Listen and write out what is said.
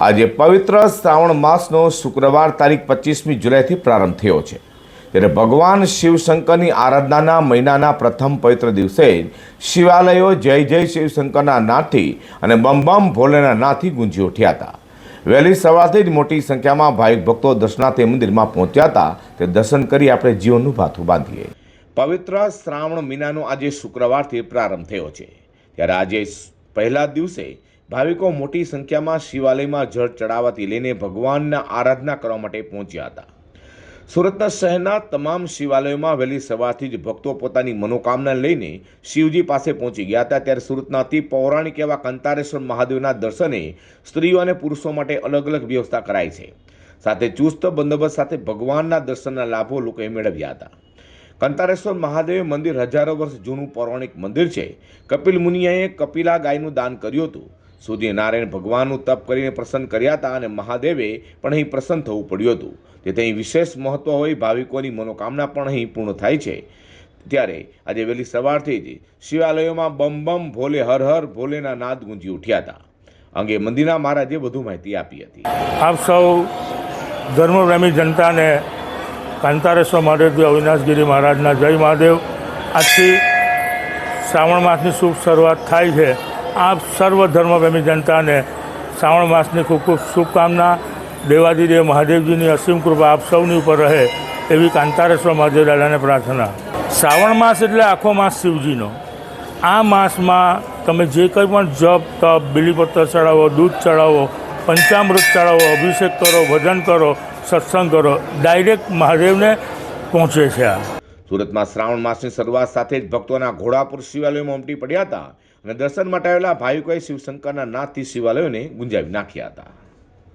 આજે પવિત્ર શ્રાવણ માસનો શુક્રવાર તારીખ પચીસમી જુલાઈથી પ્રારંભ થયો છે. ત્યારે ભગવાન શિવશંકરની આરાધનાના મહિનાના પ્રથમ પવિત્ર દિવસે શિવાલયો જય જય શિવશંકરના નાથી અને બમ બમ ભોલેના નાથી ગુંજી ઉઠ્યા હતા. વહેલી સવારથી જ મોટી સંખ્યામાં ભાવિક ભક્તો દર્શનાર્થે મંદિરમાં પહોંચ્યા હતા. તે દર્શન કરી આપણે જીવનનું ભાથું બાંધીએ. પવિત્ર શ્રાવણ મહિનાનો આજે શુક્રવારથી પ્રારંભ થયો છે. ત્યારે આજે પહેલા દિવસે ભાવિકો મોટી સંખ્યામાં શિવાલયમાં જળ ચડાવવાથી લઈને ભગવાનના આરાધના કરવા માટે પહોંચ્યા હતા. સુરતના શહેરના તમામ શિવાલયોમાં વહેલી સવારથી જ ભક્તો પોતાની મનોકામના લઈને શિવજી પાસે પહોંચી ગયા હતા. ત્યારે સુરતના અતિ પૌરાણિક એવા કંતારેશ્વર મહાદેવના દર્શને સ્ત્રીઓ અને પુરુષો માટે અલગ અલગ વ્યવસ્થા કરાઈ છે. સાથે ચુસ્ત બંદોબસ્ત સાથે ભગવાનના દર્શનના લાભો લોકોએ મેળવ્યા હતા. કંતારેશ્વર મહાદેવ મંદિર હજારો વર્ષ જૂનું પૌરાણિક મંદિર છે. કપિલ મુનિયાએ કપિલા ગાયનું દાન કર્યું હતું. સૂર્યનારાયણ ભગવાનનું તપ કરીને પ્રસન્ન કર્યા હતા અને મહાદેવે પણ અહીં પ્રસન્ન થવું પડ્યું હતું. તેથી અહીં વિશેષ મહત્ત્વ હોય ભાવિકોની મનોકામના પણ અહીં પૂર્ણ થાય છે. ત્યારે આજે વહેલી સવારથી જ શિવાલયોમાં બમ બમ ભોલે હર હર ભોલેના નાદ ગુંજી ઉઠ્યા હતા. અંગે મંદિરના મહારાજે વધુ માહિતી આપી હતી. આપ સૌ ધર્મપ્રેમી જનતાને કાંતારેશ્વર મહાદેવ અવિનાશગીરી મહારાજના જય મહાદેવ. આજથી શ્રાવણ માસની શુભ શરૂઆત થાય છે. આપ સર્વ ધર્મપ્રેમી જનતાને શ્રાવણ માસની ખૂબ ખૂબ શુભકામના. દેવાદિદેવ મહાદેવજીની અસીમ કૃપા આપ સૌની ઉપર રહે એવી કાંતારેશ્વર મહાદેવ દાદાને પ્રાર્થના. શ્રાવણ માસ એટલે આખો માસ શિવજીનો. આ માસમાં તમે જે કંઈ પણ જપ, તપ, બિલીપત્ર ચડાવો, દૂધ ચડાવો, પંચામૃત ચડાવો, અભિષેક કરો, ભજન કરો, સત્સંગ કરો, ડાયરેક્ટ મહાદેવને પહોંચે છે આ. સુરતમાં શ્રાવણ માસની શરૂઆત સાથે જ ભક્તોના ઘોડાપુર શિવાલયમાં ઉમટી પડ્યા હતા. અને દર્શન માટે આવેલા ભાવિકોએ શિવશંકરના નાથથી શિવાલયોને ગુંજાવી નાખ્યા હતા.